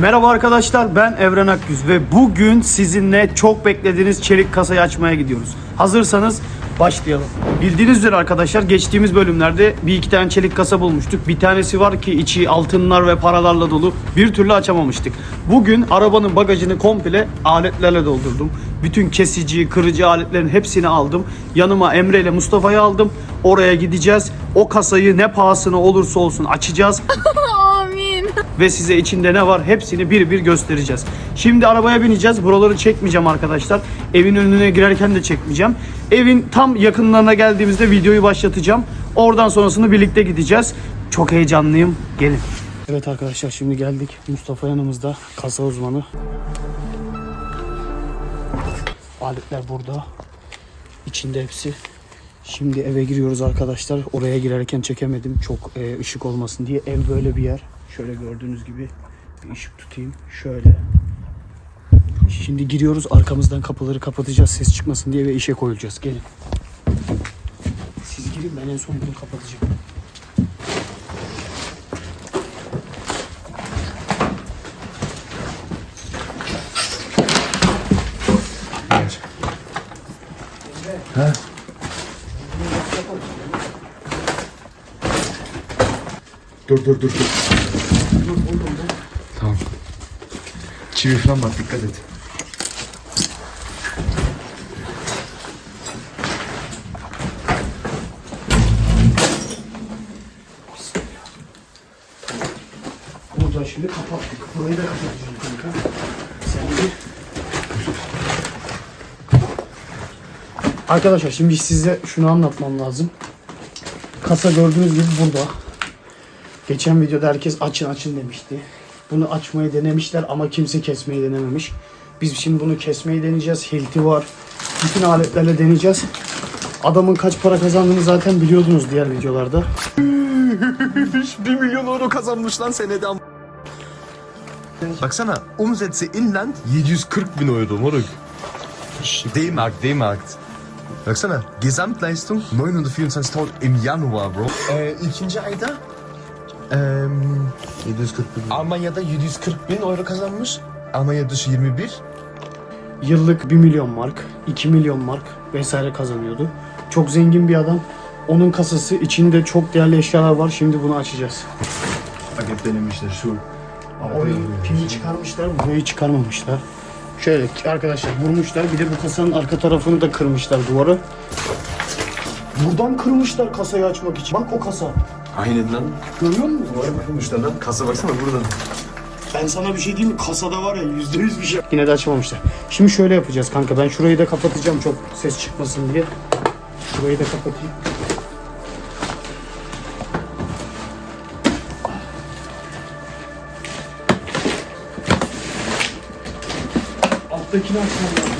Merhaba arkadaşlar ben Evren Akgüz ve bugün sizinle çok beklediğiniz çelik kasayı açmaya gidiyoruz. Hazırsanız başlayalım. Bildiğiniz üzere arkadaşlar geçtiğimiz bölümlerde bir iki tane çelik kasa bulmuştuk. Bir tanesi var ki içi altınlar ve paralarla dolu bir türlü açamamıştık. Bugün arabanın bagajını komple aletlerle doldurdum. Bütün kesici, kırıcı aletlerin hepsini aldım. Yanıma Emre ile Mustafa'yı aldım. Oraya gideceğiz. O kasayı ne pahasına olursa olsun açacağız. Ve size içinde ne var hepsini bir bir göstereceğiz. Şimdi arabaya bineceğiz. Buraları çekmeyeceğim arkadaşlar. Evin önüne girerken de çekmeyeceğim. Evin tam yakınlarına geldiğimizde videoyu başlatacağım. Oradan sonrasını birlikte gideceğiz. Çok heyecanlıyım. Gelin. Evet arkadaşlar şimdi geldik. Mustafa yanımızda. Kasa uzmanı. Aletler burada. İçinde hepsi. Şimdi eve giriyoruz arkadaşlar. Oraya girerken çekemedim. Çok e, ışık olmasın diye. Ev böyle bir yer. Şöyle gördüğünüz gibi bir ışık tutayım. Şöyle. Şimdi giriyoruz. Arkamızdan kapıları kapatacağız ses çıkmasın diye ve işe koyulacağız. Gelin. Siz girin ben en son bunu kapatacağım. Dur dur dur dur. Tamam. Çivi falan bak dikkat et. Burada şimdi kapattık. Burayı da kapatacağım kanka. Sen bir... Arkadaşlar şimdi size şunu anlatmam lazım. Kasa gördüğünüz gibi burada. Geçen videoda herkes açın açın demişti. Bunu açmayı denemişler ama kimse kesmeyi denememiş. Biz şimdi bunu kesmeyi deneyeceğiz. Hilti var. Bütün aletlerle deneyeceğiz. Adamın kaç para kazandığını zaten biliyordunuz diğer videolarda. 1 milyon euro kazanmış lan senede am- Baksana Umsätze inland 740 bin euro moruk. D-Mark, D-Mark. Baksana Gesamtleistung 924.000 im Januar bro. Ee, ikinci ayda eee 740 bin. Almanya'da 740 bin euro kazanmış. Almanya dışı 21. Yıllık 1 milyon mark, 2 milyon mark vesaire kazanıyordu. Çok zengin bir adam. Onun kasası içinde çok değerli eşyalar var. Şimdi bunu açacağız. Denemişler şu. Orayı pimi çıkarmışlar, burayı çıkarmamışlar. Şöyle arkadaşlar vurmuşlar. Bir de bu kasanın arka tarafını da kırmışlar duvarı. Buradan kırmışlar kasayı açmak için. Bak o kasa. Aynen lan. Görüyor musun? Var kırmışlar lan. Kasa baksana buradan. Ben sana bir şey diyeyim mi? Kasada var ya yüzde yüz bir şey. Yine de açamamışlar. Şimdi şöyle yapacağız kanka. Ben şurayı da kapatacağım çok ses çıkmasın diye. Şurayı da kapatayım. Alttakini açmam lazım.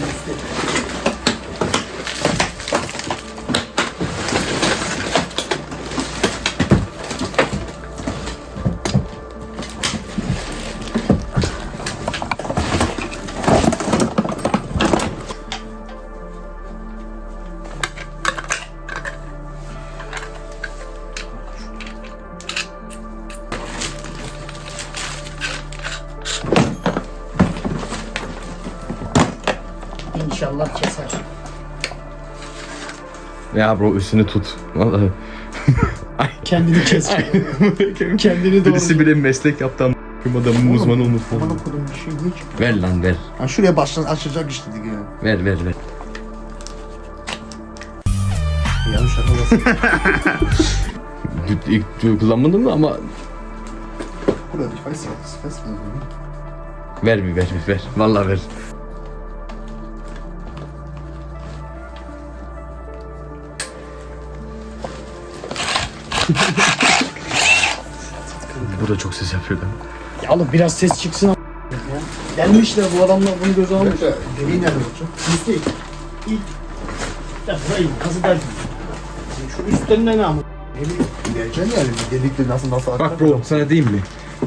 İnşallah keser. Ya bro üstünü tut. Vallahi. Kendini kes. Kendini doğru. Birisi bile meslek yaptı ama adamın uzmanı olmuş. Bana kodum bir şey değil ki. Ver lan ver. Ha şuraya baştan açacak işte diye. Ver ver ver. Yanlış. Dü- İlk kullanmadın mı ama Bruder, ich weiß ob das fest ver bir ver bir ver. Vallahi ver. Bu da çok ses yapıyor lan. ya oğlum biraz ses çıksın a- ya. Gelmişler bu adamlar bunu göze almış. Deliği nerede olacak? Üstte ilk ya burayı kazı derken. Şu üstlerinden ne ama? Geleceksin yani bir delikle nasıl nasıl akar. Bak bro sana diyeyim mi?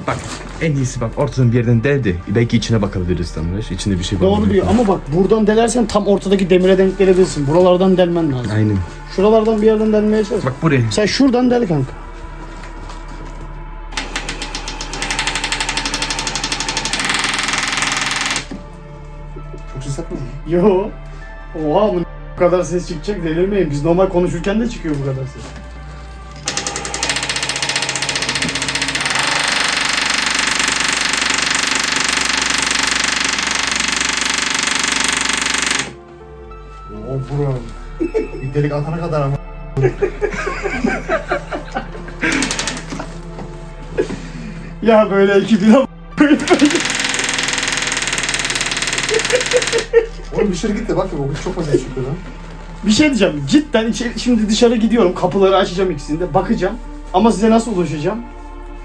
Bak en iyisi bak ortadan bir yerden del de belki içine bakabiliriz lan. İçinde bir şey var. Doğru diyor ama bak buradan delersen tam ortadaki demire denk gelebilirsin. Buralardan delmen lazım. Aynen. Şuralardan bir yerden delmeye çalış. Bak buraya. Sen şuradan del kanka. hissetmedin mi? Yo. Oha bu bu kadar ses çıkacak delirmeyin. Biz normal konuşurken de çıkıyor bu kadar ses. Oo buram. Bir delik atana kadar ama. Ya böyle iki bin Oğlum dışarı git de bak ya o çok fazla çıkıyor lan. Bir şey diyeceğim. Cidden içeri, şimdi dışarı gidiyorum. Kapıları açacağım ikisini de. Bakacağım. Ama size nasıl ulaşacağım?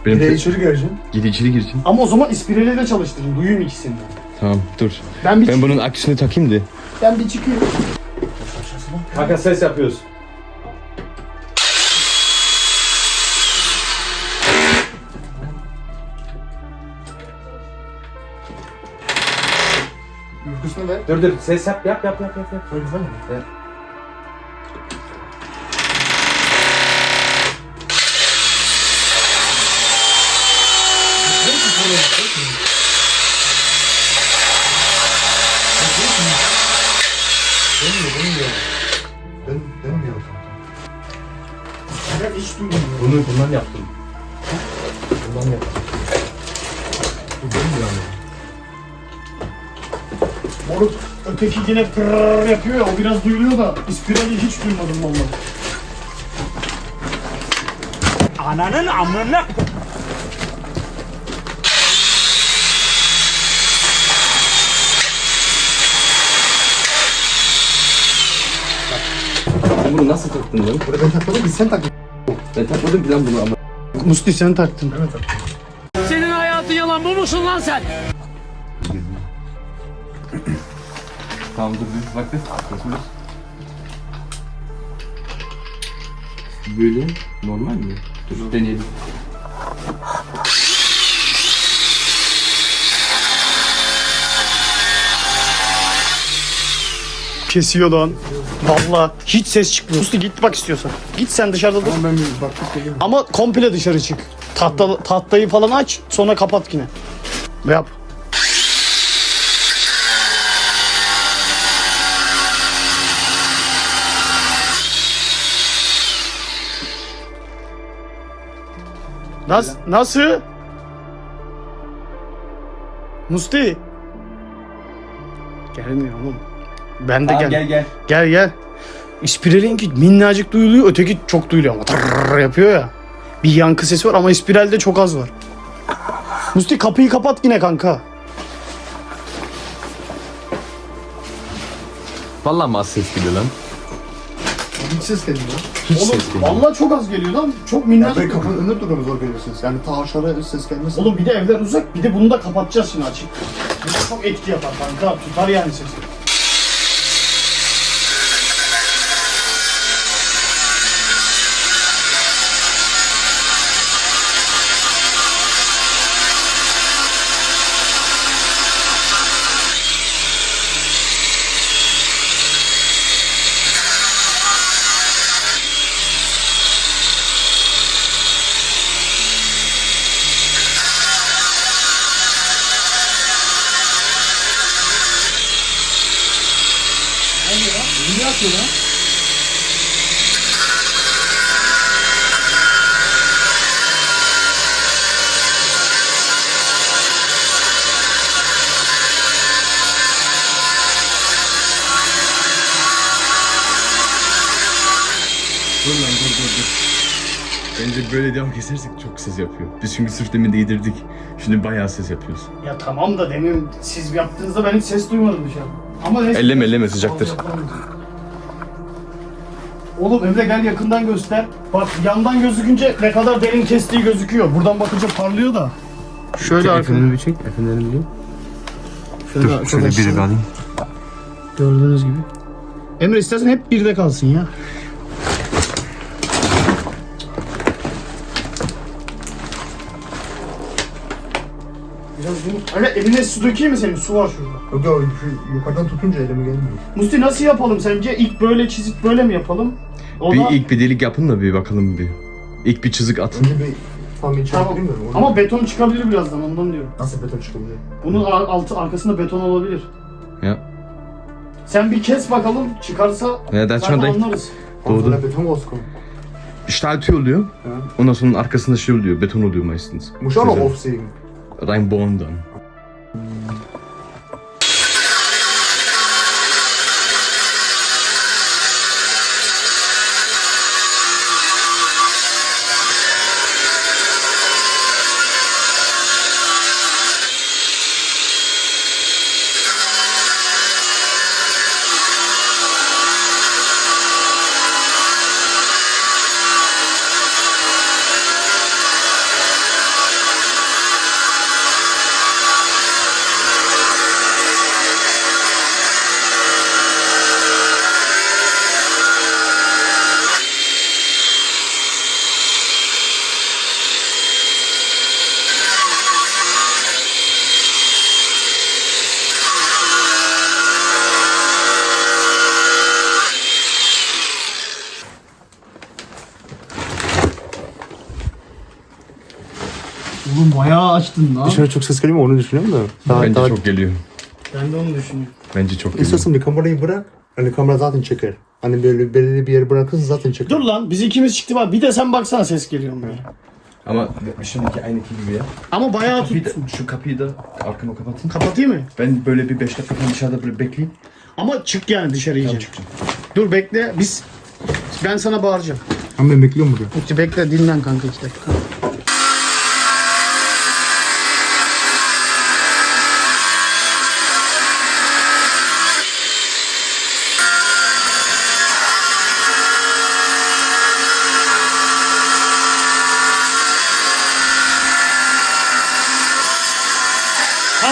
Benim Bir de içeri gireceksin. Gidi içeri gireceksin. Ama o zaman ispireyle de çalıştırın. Duyayım ikisini. Tamam dur. Ben bir, Ben bunun aküsünü takayım da. ben bir çıkıyorum. Kanka ses yapıyoruz. Ürküsünü ver. Dur dur ses yap yap yap yap yap. Böyle güzel mi? Evet. Bunu bundan yaptım. Bundan yaptım. Bu ama. Moruk öteki yine pırrrr yapıyor ya o biraz duyuluyor da ispirali hiç duymadım vallahi. Ananın amına bunu nasıl taktın lan? Burada ben takmadım, biz sen tak. Ben takmadım ki lan bunu ama. Musti sen taktın. Evet tak. Senin hayatın yalan bu musun lan sen? Tamam dur dur bak dur? Böyle normal mi? Dur deneyelim. Kesiyor lan. Vallahi hiç ses çıkmıyor. Musti git bak istiyorsan. Git sen dışarıda dur. Tamam ben bir. Ama komple dışarı çık. Tahta, tahtayı falan aç sonra kapat yine. Yap. Nasıl? Nasıl? Musti. Gelmiyor oğlum. Ben de Tamam gel. gel gel. Gel gel. İspiralinki minnacık duyuluyor, öteki çok duyuluyor ama tırrrr yapıyor ya. Bir yankı sesi var ama ispiralde çok az var. Musti kapıyı kapat yine kanka. Vallahi mı az ses geliyor lan? Hiç ses gelmiyor. Hiç Oğlum ses geliyor. vallahi çok az geliyor lan. Çok Ya minnacık. ben kapının önünde duruyorum zor geliyor ses. Yani ta aşağıya ses gelmesin. Oğlum bir de evler uzak, bir de bunu da kapatacağız şimdi açık. Bu da çok etki yapar kanka, tutar yani sesi. Bence böyle devam kesersek çok ses yapıyor. Biz çünkü sırf demin değdirdik. Şimdi bayağı ses yapıyoruz. Ya tamam da demin siz yaptığınızda ben hiç ses duymadım dışarı. Ama neyse. Elleme elleme sıcaktır. Oğlum Emre gel yakından göster. Bak yandan gözükünce ne kadar derin kestiği gözüküyor. Buradan bakınca parlıyor da. Şöyle arkadaşlar. bir çek. Efendim bir Şöyle, şöyle biri alayım. Gördüğünüz gibi. Emre istersen hep birde kalsın ya. Yumurt. Emre eline su dökeyim mi senin? Su var şurada. Yok ya şu yukarıdan tutunca elime gelmiyor. Musti nasıl yapalım sence? İlk böyle çizip böyle mi yapalım? O Bir da- ilk bir delik yapın da bir bakalım bir. İlk bir çizik atın. Önce bir tam içeri Tamam. bilmiyorum. Onu- Ama beton çıkabilir birazdan ondan diyorum. Nasıl beton çıkabilir? Bunun ar- altı arkasında beton olabilir. Ya. Sen bir kes bakalım çıkarsa Ya, da zaten schon recht. anlarız. Der Beton rauskommen? Stahltür oluyor. Ondan sonra arkasında şey oluyor. Beton oluyor meistens. Auch noch Güzel. Raimbondon. Oğlum bayağı açtın lan. Dışarı çok ses geliyor mu onu düşünüyorum da. Daha, Bence daha, çok geliyor. Ben de onu düşünüyorum. Bence çok geliyor. İstiyorsan bir kamerayı bırak. Hani kamera zaten çeker. Hani böyle belirli bir yere bırakırsın zaten çeker. Dur lan biz ikimiz çıktı bak. Bir de sen baksana ses geliyor mu? Ama şimdiki aynı gibi ya. Ama bayağı Kapıyı da, şu kapıyı da arkamı kapatın. Kapatayım mı? Ben böyle bir 5 dakika dışarıda böyle bekleyeyim. Ama çık yani dışarı iyice. Tamam çıkacağım. Dur bekle biz ben sana bağıracağım. Ama ben bekliyorum burada. Bekle dinlen kanka iki dakika.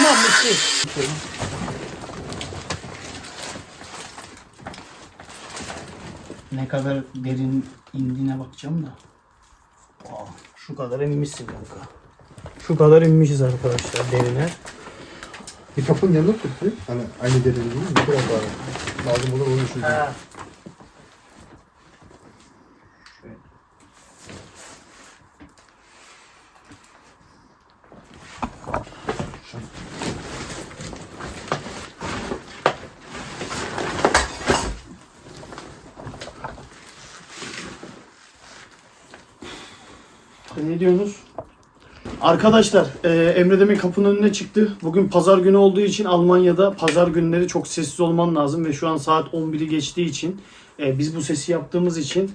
Tamam Muti. Ne kadar derin indiğine bakacağım da. Aa, şu kadar inmişsin kanka. Şu kadar inmişiz arkadaşlar derine. Bir kapının yanında tut bir. Hani aynı değil mi? Biraz daha lazım olur onu düşüneceğim. Ne diyorsunuz? Arkadaşlar e, Emre Demir kapının önüne çıktı. Bugün pazar günü olduğu için Almanya'da pazar günleri çok sessiz olman lazım ve şu an saat 11'i geçtiği için e, biz bu sesi yaptığımız için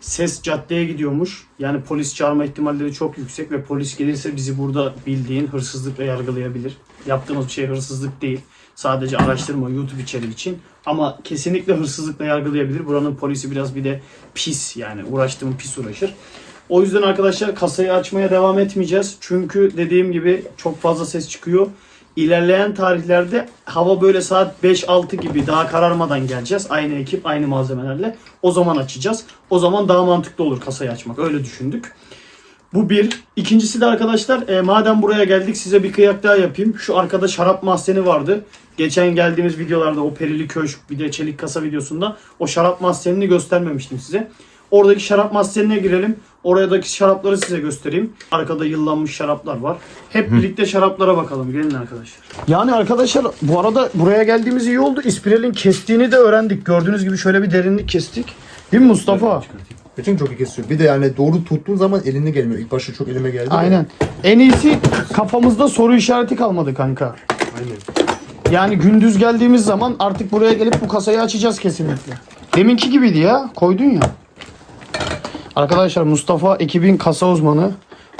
ses caddeye gidiyormuş. Yani polis çağırma ihtimalleri çok yüksek ve polis gelirse bizi burada bildiğin hırsızlıkla yargılayabilir. Yaptığımız bir şey hırsızlık değil. Sadece araştırma YouTube içeriği için. Ama kesinlikle hırsızlıkla yargılayabilir. Buranın polisi biraz bir de pis yani uğraştığım pis uğraşır. O yüzden arkadaşlar kasayı açmaya devam etmeyeceğiz. Çünkü dediğim gibi çok fazla ses çıkıyor. İlerleyen tarihlerde hava böyle saat 5-6 gibi daha kararmadan geleceğiz. Aynı ekip, aynı malzemelerle. O zaman açacağız. O zaman daha mantıklı olur kasayı açmak. Öyle düşündük. Bu bir. İkincisi de arkadaşlar e, madem buraya geldik size bir kıyak daha yapayım. Şu arkada şarap mahzeni vardı. Geçen geldiğimiz videolarda o perili köşk bir de çelik kasa videosunda o şarap mahzenini göstermemiştim size. Oradaki şarap mahzenine girelim. Oradaki şarapları size göstereyim. Arkada yıllanmış şaraplar var. Hep birlikte şaraplara bakalım. Gelin arkadaşlar. Yani arkadaşlar bu arada buraya geldiğimiz iyi oldu. İspiral'in kestiğini de öğrendik. Gördüğünüz gibi şöyle bir derinlik kestik. Değil mi Mustafa? Bütün çok iyi kesiyor. Bir de yani doğru tuttuğun zaman eline gelmiyor. İlk başta çok elime geldi. de. Aynen. En iyisi kafamızda soru işareti kalmadı kanka. Aynen. Yani gündüz geldiğimiz zaman artık buraya gelip bu kasayı açacağız kesinlikle. Deminki gibiydi ya. Koydun ya. Arkadaşlar Mustafa ekibin kasa uzmanı.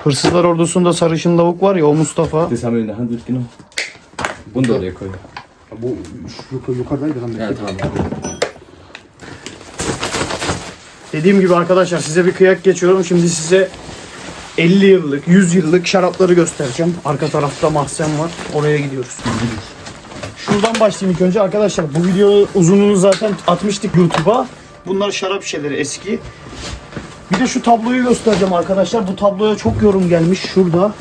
Hırsızlar ordusunda sarışın lavuk var ya o Mustafa. Das haben wir in der Hand mitgenommen. Da oraya koy. Bu şu yukarı- yukarıdaydı lan. Ja, tamam. Dediğim gibi arkadaşlar size bir kıyak geçiyorum. Şimdi size 50 yıllık, 100 yıllık şarapları göstereceğim. Arka tarafta mahzen var. Oraya gidiyoruz. Şuradan başlayayım ilk önce arkadaşlar. Bu video uzunluğunu zaten atmıştık YouTube'a. Bunlar şarap şişeleri eski. Bir de şu tabloyu göstereceğim arkadaşlar. Bu tabloya çok yorum gelmiş şurada.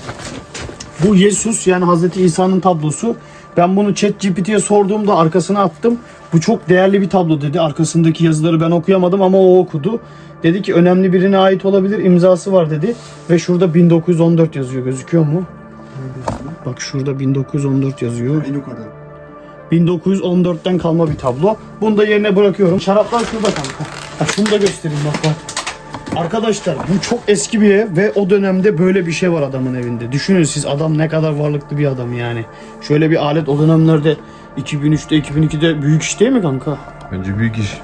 Bu Jesus yani Hazreti İsa'nın tablosu. Ben bunu ChatGPT'ye sorduğumda arkasına attım. Bu çok değerli bir tablo dedi. Arkasındaki yazıları ben okuyamadım ama o okudu. Dedi ki önemli birine ait olabilir imzası var dedi. Ve şurada 1914 yazıyor gözüküyor mu? Bak şurada 1914 yazıyor. En yukarıda. 1914'ten kalma bir tablo. Bunu da yerine bırakıyorum. Şaraplar şurada kanka. Şunu da göstereyim bak bak. Arkadaşlar bu çok eski bir ev ve o dönemde böyle bir şey var adamın evinde. Düşünün siz adam ne kadar varlıklı bir adam yani. Şöyle bir alet o dönemlerde 2003'te 2002'de büyük iş değil mi kanka? Bence büyük iş.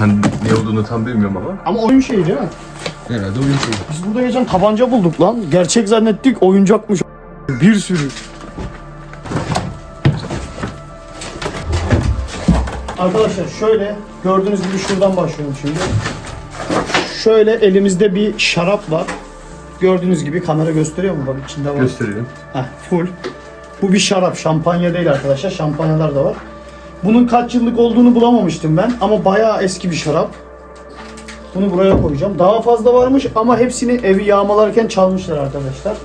Ben ne olduğunu tam bilmiyorum ama. Ama oyun şeyi değil mi? Herhalde oyun şeyi. Biz burada geçen tabanca bulduk lan. Gerçek zannettik oyuncakmış. Bir sürü. Arkadaşlar şöyle gördüğünüz gibi şuradan başlıyorum şimdi. Şöyle elimizde bir şarap var. Gördüğünüz gibi kamera gösteriyor mu? Bak içinde var. Gösterelim. Heh, full. Bu bir şarap. Şampanya değil arkadaşlar. Şampanyalar da var. Bunun kaç yıllık olduğunu bulamamıştım ben. Ama bayağı eski bir şarap. Bunu buraya koyacağım. Daha fazla varmış ama hepsini evi yağmalarken çalmışlar arkadaşlar.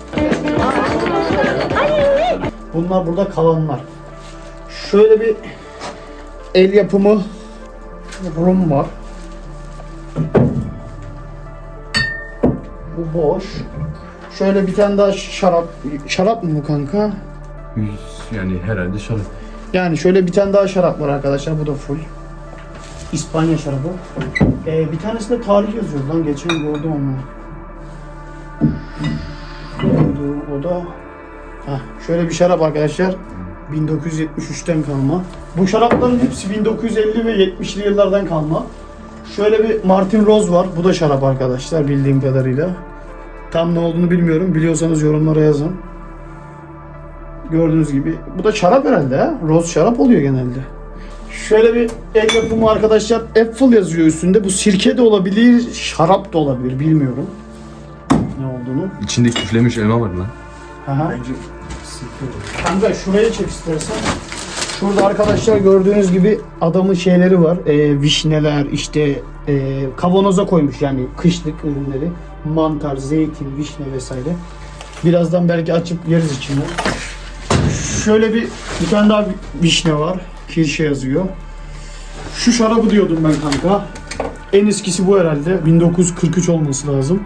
Bunlar burada kalanlar. Şöyle bir el yapımı rum var. Bu boş. Şöyle bir tane daha şarap. Şarap mı bu kanka? Yani herhalde şarap. Yani şöyle bir tane daha şarap var arkadaşlar. Bu da full. İspanya şarabı. Ee, bir tanesinde tarih yazıyor lan. Geçen gördüm onu. O da Heh, şöyle bir şarap arkadaşlar. 1973'ten kalma. Bu şarapların hepsi 1950 ve 70'li yıllardan kalma. Şöyle bir Martin Rose var. Bu da şarap arkadaşlar bildiğim kadarıyla. Tam ne olduğunu bilmiyorum. Biliyorsanız yorumlara yazın. Gördüğünüz gibi. Bu da şarap herhalde ha. Rose şarap oluyor genelde. Şöyle bir el yapımı arkadaşlar. Apple yazıyor üstünde. Bu sirke de olabilir, şarap da olabilir. Bilmiyorum ne olduğunu. İçinde küflemiş elma var lan. Aha. Kanka şuraya çek istersen. Şurada arkadaşlar gördüğünüz gibi adamın şeyleri var. Ee, vişneler işte e, kavanoza koymuş yani kışlık ürünleri. Mantar, zeytin, vişne vesaire. Birazdan belki açıp yeriz içinden. Şöyle bir bir tane daha vişne var. Kirşe yazıyor. Şu şarabı diyordum ben kanka. En eskisi bu herhalde. 1943 olması lazım.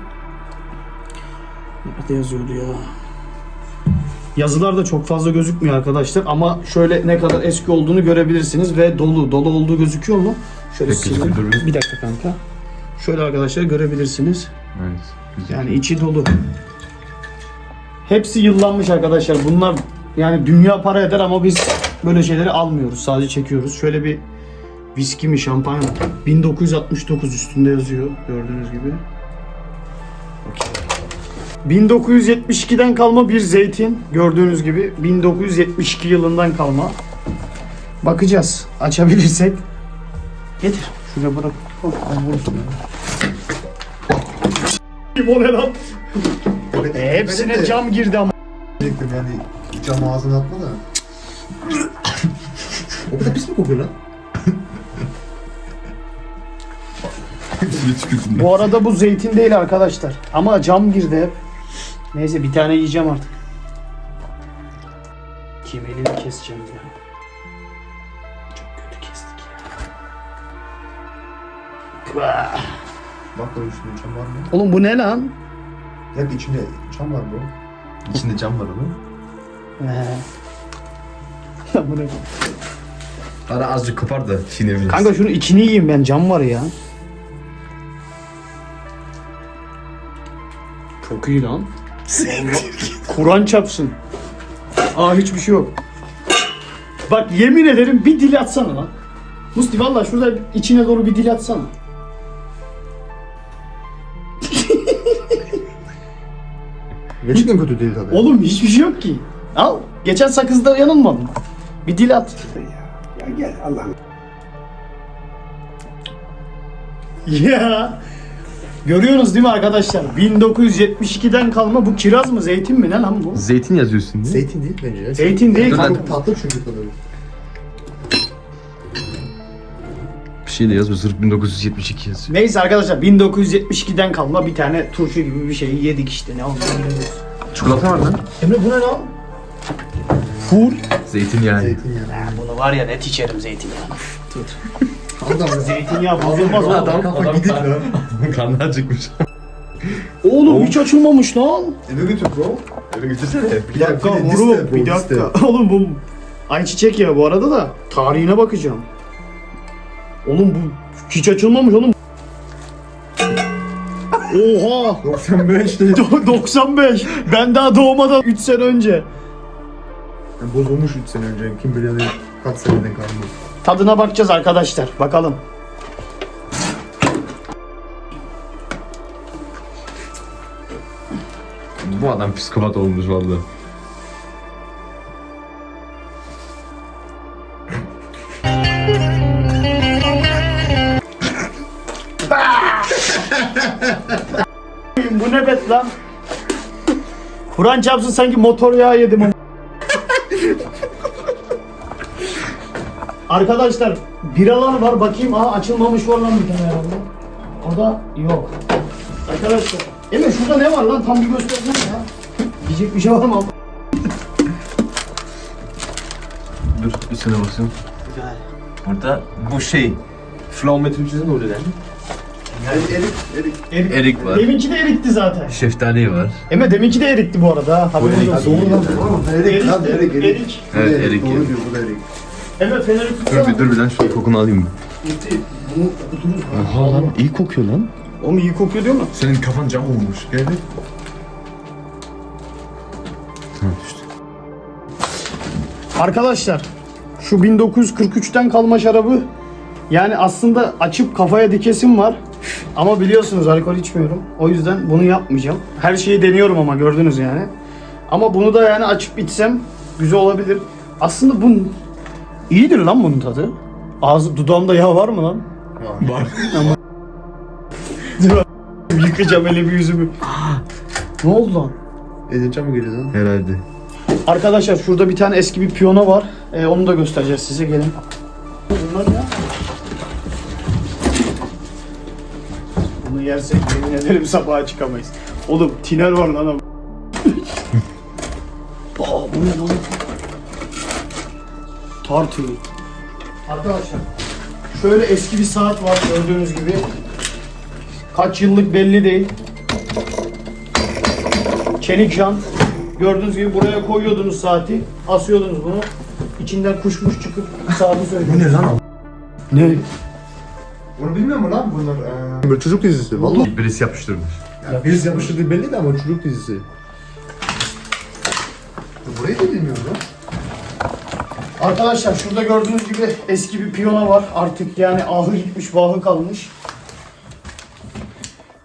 Nerede yazıyordu ya? Yazılar da çok fazla gözükmüyor arkadaşlar ama şöyle ne kadar eski olduğunu görebilirsiniz ve dolu. Dolu olduğu gözüküyor mu? Şöyle Peki, sileyim. Bir dakika kanka. Şöyle arkadaşlar görebilirsiniz. Evet. Güzel. Yani içi dolu. Hepsi yıllanmış arkadaşlar. Bunlar yani dünya para eder ama biz böyle şeyleri almıyoruz. Sadece çekiyoruz. Şöyle bir viski mi şampanya mı? 1969 üstünde yazıyor gördüğünüz gibi. 1972'den kalma bir zeytin gördüğünüz gibi 1972 yılından kalma. Bakacağız açabilirsek. Getir. Şuraya bırak. Ya. O ne lan? E, hepsine de cam girdi ama. diyecektim yani cam ağzına atma da. o kadar pis mi kokuyor lan? Bu arada bu zeytin değil arkadaşlar. Ama cam girdi hep. Neyse bir tane yiyeceğim artık. Kim elini keseceğim ya. Çok kötü kestik ya. Bah. Bak da üstünde cam var mı? Oğlum bu ne lan? Ya içinde cam var bro. İçinde cam var. Ya bu ne? Ara azıcık kopar da çiğneyebiliriz. Kanka şunu içini yiyeyim ben cam var ya. Çok iyi lan. Kur'an çapsın. Aa hiçbir şey yok. Bak yemin ederim bir dil atsana lan. Musti valla şurada içine doğru bir dil atsana. Gerçekten kötü değil tadı. Oğlum hiçbir şey yok ki. Al. Geçen sakızda yanılmadın. Bir dil at. Ya gel Allah'ım. Ya. Görüyorsunuz değil mi arkadaşlar? 1972'den kalma bu kiraz mı zeytin mi ne lan bu? Zeytin yazıyorsun değil Zeytin değil bence ya. Zeytin değil Dur lan. kanka. Tatlı çünkü tadı. Bir şey de yazıyor. Sırf 1972 yazıyor. Neyse arkadaşlar 1972'den kalma bir tane turşu gibi bir şeyi yedik işte ne oldu. Çikolata var lan. Emre bu ne lan? Full. Zeytinyağı. Zeytinyağı. Bunu var ya net içerim zeytinyağını. Tut. Adam Zeytinyağı bozulmaz oğlum. kafa gidik lan. Karnı acıkmış. Oğlum hiç açılmamış lan. Eve götür bro. Öyle götürsene. Bir Bir dakika bir de bir bro, liste. dakika. Oğlum bu Ayçiçek yağı bu arada da tarihine bakacağım. Oğlum bu hiç açılmamış oğlum. Oha! 95 değil. 95. Ben daha doğmadan 3 sene önce. Yani bozulmuş 3 sene önce. Kim bilir kaç seneden kalmış. Tadına bakacağız arkadaşlar. Bakalım. Bu adam psikopat olmuş vallahi. Bu ne bet lan? Kur'an çarpsın sanki motor yağı yedim. Arkadaşlar biralar var bakayım. Aa açılmamış var lan bir tane herhalde. O da yok. Arkadaşlar. Emre şurada ne var lan? Tam bir göstersene ya. Diyecek bir şey var mı? Dur üstüne basıyorum. Burada bu şey. Flaume Türkçesi ne oluyor lan? Erik, erik. Erik. Erik var. Deminki de erikti zaten. Şeftali var. Emre deminki de erikti bu arada. ha. Haberiniz erik. olsun. Doğru lan. Erik lan Erik, erik, erik. erik. Bu Evet, erik Doğru diyor bu da erik. Emre feneri Dur tutsana. bir dur bir lan şu kokunu alayım bir. Gitti. Bunu okuturuz. Oha lan iyi kokuyor lan. Oğlum iyi kokuyor diyor mu? Senin kafan cam olmuş. Gel bir. Ha düştü. Arkadaşlar şu 1943'ten kalma şarabı yani aslında açıp kafaya dikesim var. Ama biliyorsunuz alkol içmiyorum. O yüzden bunu yapmayacağım. Her şeyi deniyorum ama gördünüz yani. Ama bunu da yani açıp içsem güzel olabilir. Aslında bu iyidir lan bunun tadı. Ağzı dudağımda yağ var mı lan? Var. Dur, Yıkacağım elimi yüzümü. ne oldu lan? Edince mi geliyor lan? Herhalde. Arkadaşlar şurada bir tane eski bir piyano var. Ee, onu da göstereceğiz size gelin. Bunlar ne? Bunu yersek yemin ederim sabaha çıkamayız. Oğlum tiner var lan ama. Aa bu ne lan? Tartı. Arkadaşlar şöyle eski bir saat var gördüğünüz gibi. Kaç yıllık belli değil. Çelik jant. Gördüğünüz gibi buraya koyuyordunuz saati. Asıyordunuz bunu. İçinden kuşmuş çıkıp saati söylüyor. Bu ne lan? Ne? Onu bilmiyor mu lan bunlar? Ee... Böyle çocuk dizisi. Vallahi. Birisi yapıştırmış. Ya biz yapıştırdığı belli de ama çocuk dizisi. Burayı da bilmiyorum. Arkadaşlar şurada gördüğünüz gibi eski bir piyano var. Artık yani ahı gitmiş, vahı kalmış.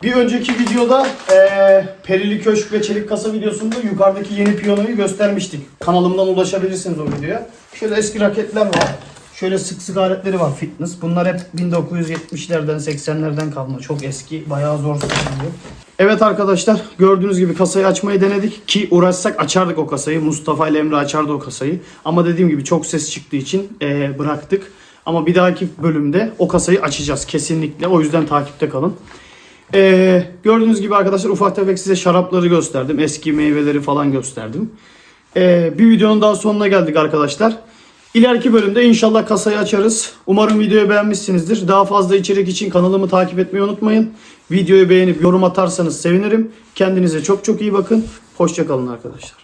Bir önceki videoda eee Perili Köşk ve Çelik Kasa videosunda yukarıdaki yeni piyanoyu göstermiştik. Kanalımdan ulaşabilirsiniz o videoya. Şöyle eski raketler var. Şöyle sık sık aletleri var fitness. Bunlar hep 1970'lerden 80'lerden kalma. Çok eski, bayağı zor satılıyor. Evet arkadaşlar gördüğünüz gibi kasayı açmayı denedik ki uğraşsak açardık o kasayı. Mustafa ile Emre açardı o kasayı. Ama dediğim gibi çok ses çıktığı için eee, bıraktık. Ama bir dahaki bölümde o kasayı açacağız kesinlikle. O yüzden takipte kalın. Ee, gördüğünüz gibi arkadaşlar ufak tefek size şarapları gösterdim. Eski meyveleri falan gösterdim. Ee, bir videonun daha sonuna geldik arkadaşlar. İleriki bölümde inşallah kasayı açarız. Umarım videoyu beğenmişsinizdir. Daha fazla içerik için kanalımı takip etmeyi unutmayın. Videoyu beğenip yorum atarsanız sevinirim. Kendinize çok çok iyi bakın. Hoşçakalın arkadaşlar.